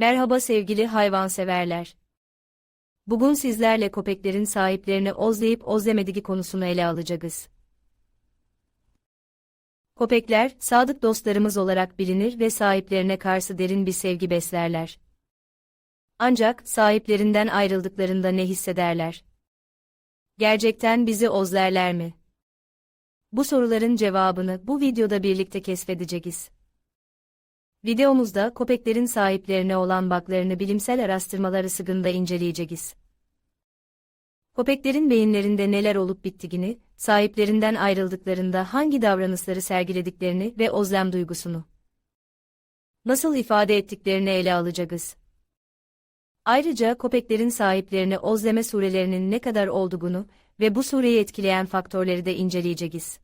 Merhaba sevgili hayvanseverler. Bugün sizlerle köpeklerin sahiplerini ozlayıp ozlemediği konusunu ele alacağız. Köpekler, sadık dostlarımız olarak bilinir ve sahiplerine karşı derin bir sevgi beslerler. Ancak, sahiplerinden ayrıldıklarında ne hissederler? Gerçekten bizi ozlerler mi? Bu soruların cevabını bu videoda birlikte keşfedeceğiz. Videomuzda köpeklerin sahiplerine olan baklarını bilimsel araştırmalar ısıgında inceleyeceğiz. Köpeklerin beyinlerinde neler olup bittiğini, sahiplerinden ayrıldıklarında hangi davranışları sergilediklerini ve özlem duygusunu nasıl ifade ettiklerini ele alacağız. Ayrıca köpeklerin sahiplerine özleme surelerinin ne kadar olduğunu ve bu sureyi etkileyen faktörleri de inceleyeceğiz.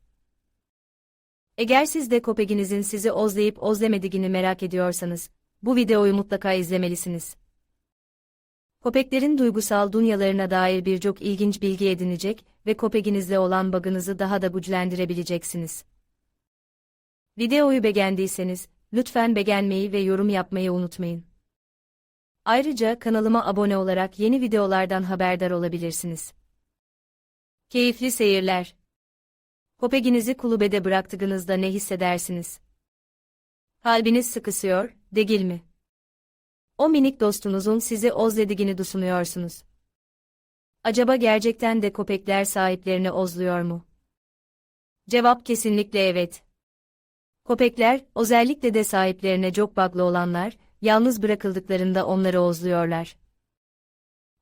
Eğer siz de köpeğinizin sizi ozlayıp ozlemediğini merak ediyorsanız, bu videoyu mutlaka izlemelisiniz. Köpeklerin duygusal dünyalarına dair birçok ilginç bilgi edinecek ve köpeğinizle olan bağınızı daha da güçlendirebileceksiniz. Videoyu beğendiyseniz, lütfen beğenmeyi ve yorum yapmayı unutmayın. Ayrıca kanalıma abone olarak yeni videolardan haberdar olabilirsiniz. Keyifli seyirler. Köpeğinizi kulübede bıraktığınızda ne hissedersiniz? Kalbiniz sıkışıyor, değil mi? O minik dostunuzun sizi özlediğini düşünüyorsunuz. Acaba gerçekten de köpekler sahiplerini özlüyor mu? Cevap kesinlikle evet. Köpekler, özellikle de sahiplerine çok bağlı olanlar, yalnız bırakıldıklarında onları özlüyorlar.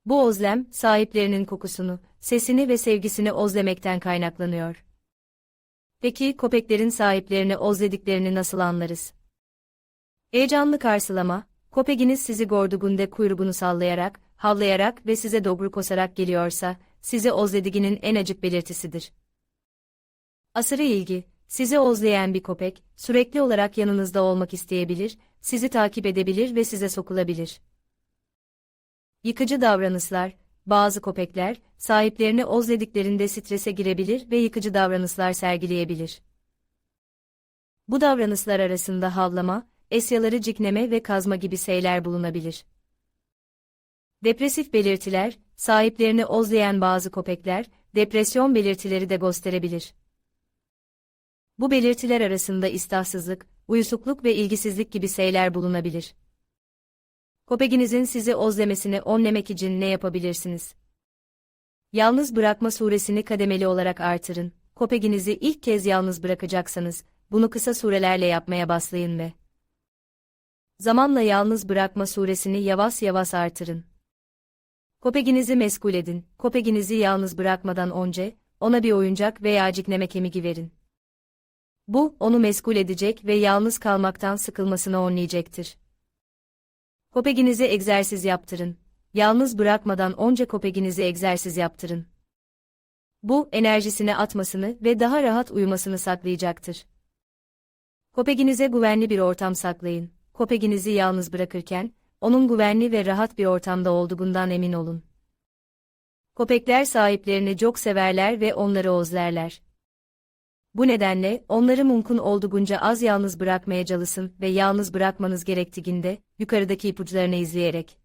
Bu özlem, sahiplerinin kokusunu, sesini ve sevgisini özlemekten kaynaklanıyor. Peki köpeklerin sahiplerini özlediklerini nasıl anlarız? Heyecanlı karşılama, köpeğiniz sizi gördüğünde kuyruğunu sallayarak, havlayarak ve size doğru kosarak geliyorsa, sizi özlediğinin en acık belirtisidir. Asırı ilgi, sizi özleyen bir köpek, sürekli olarak yanınızda olmak isteyebilir, sizi takip edebilir ve size sokulabilir. Yıkıcı davranışlar, bazı köpekler, sahiplerini özlediklerinde strese girebilir ve yıkıcı davranışlar sergileyebilir. Bu davranışlar arasında havlama, esyaları cikneme ve kazma gibi şeyler bulunabilir. Depresif belirtiler, sahiplerini özleyen bazı köpekler, depresyon belirtileri de gösterebilir. Bu belirtiler arasında iştahsızlık, uyusukluk ve ilgisizlik gibi şeyler bulunabilir. Köpeğinizin sizi özlemesini önlemek için ne yapabilirsiniz? Yalnız bırakma suresini kademeli olarak artırın. Köpeğinizi ilk kez yalnız bırakacaksanız, bunu kısa surelerle yapmaya başlayın ve zamanla yalnız bırakma suresini yavaş yavaş artırın. Köpeğinizi meskul edin. Köpeğinizi yalnız bırakmadan önce, ona bir oyuncak veya cikneme kemiği verin. Bu, onu meskul edecek ve yalnız kalmaktan sıkılmasını önleyecektir. Köpeğinize egzersiz yaptırın. Yalnız bırakmadan onca köpeğinize egzersiz yaptırın. Bu, enerjisini atmasını ve daha rahat uyumasını saklayacaktır. Köpeğinize güvenli bir ortam saklayın. Köpeğinizi yalnız bırakırken, onun güvenli ve rahat bir ortamda olduğundan emin olun. Köpekler sahiplerini çok severler ve onları özlerler. Bu nedenle, onları mümkün olduğunca az yalnız bırakmaya çalışın ve yalnız bırakmanız gerektiğinde, yukarıdaki ipuçlarını izleyerek.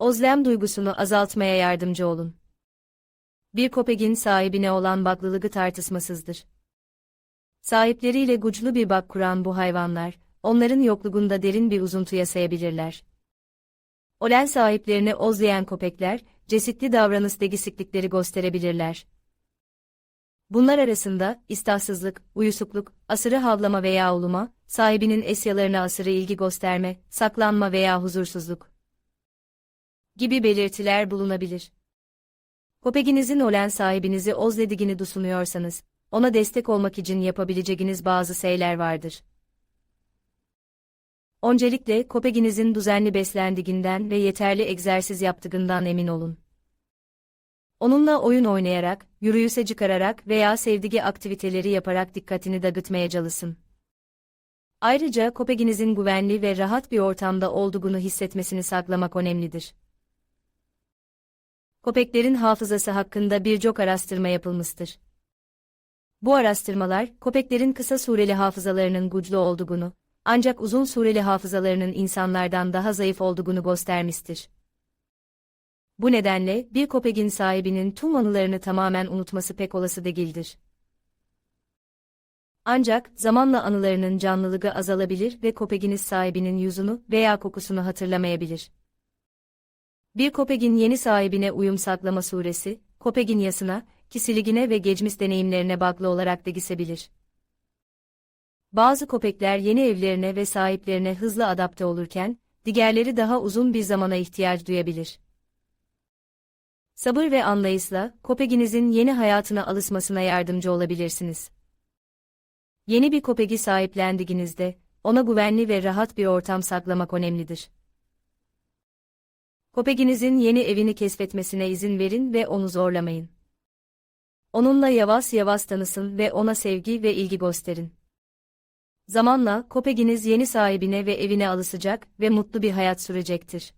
Özlem duygusunu azaltmaya yardımcı olun. Bir köpeğin sahibine olan bağlılığı tartışmasızdır. Sahipleriyle güçlü bir bağ kuran bu hayvanlar, onların yokluğunda derin bir uzuntuya sayabilirler. Olen sahiplerini özleyen köpekler, cesitli davranış degisiklikleri gösterebilirler. Bunlar arasında, istahsızlık, uyusukluk, asırı havlama veya uluma, sahibinin esyalarına asırı ilgi gösterme, saklanma veya huzursuzluk gibi belirtiler bulunabilir. Köpeğinizin olan sahibinizi özlediğini düşünüyorsanız, ona destek olmak için yapabileceğiniz bazı şeyler vardır. Öncelikle köpeğinizin düzenli beslendiğinden ve yeterli egzersiz yaptığından emin olun. Onunla oyun oynayarak, yürüyüşe çıkararak veya sevdiği aktiviteleri yaparak dikkatini dağıtmaya çalışın. Ayrıca köpeğinizin güvenli ve rahat bir ortamda olduğunu hissetmesini saklamak önemlidir. Köpeklerin hafızası hakkında birçok araştırma yapılmıştır. Bu araştırmalar, köpeklerin kısa süreli hafızalarının güçlü olduğunu, Ancak uzun süreli hafızalarının insanlardan daha zayıf olduğunu göstermiştir. Bu nedenle bir köpeğin sahibinin tüm anılarını tamamen unutması pek olası değildir. Ancak zamanla anılarının canlılığı azalabilir ve köpeğiniz sahibinin yüzünü veya kokusunu hatırlamayabilir. Bir köpeğin yeni sahibine uyum saklama suresi, köpeğin yasına, kişiliğine ve geçmiş deneyimlerine bağlı olarak da. Bazı köpekler yeni evlerine ve sahiplerine hızlı adapte olurken, diğerleri daha uzun bir zamana ihtiyaç duyabilir. Sabır ve anlayışla, köpeğinizin yeni hayatına alışmasına yardımcı olabilirsiniz. Yeni bir köpeği sahiplendiğinizde, ona güvenli ve rahat bir ortam saklamak önemlidir. Köpeğinizin yeni evini keşfetmesine izin verin ve onu zorlamayın. Onunla yavaş yavaş tanısın ve ona sevgi ve ilgi gösterin. Zamanla, köpeğiniz yeni sahibine ve evine alışacak ve mutlu bir hayat sürecektir.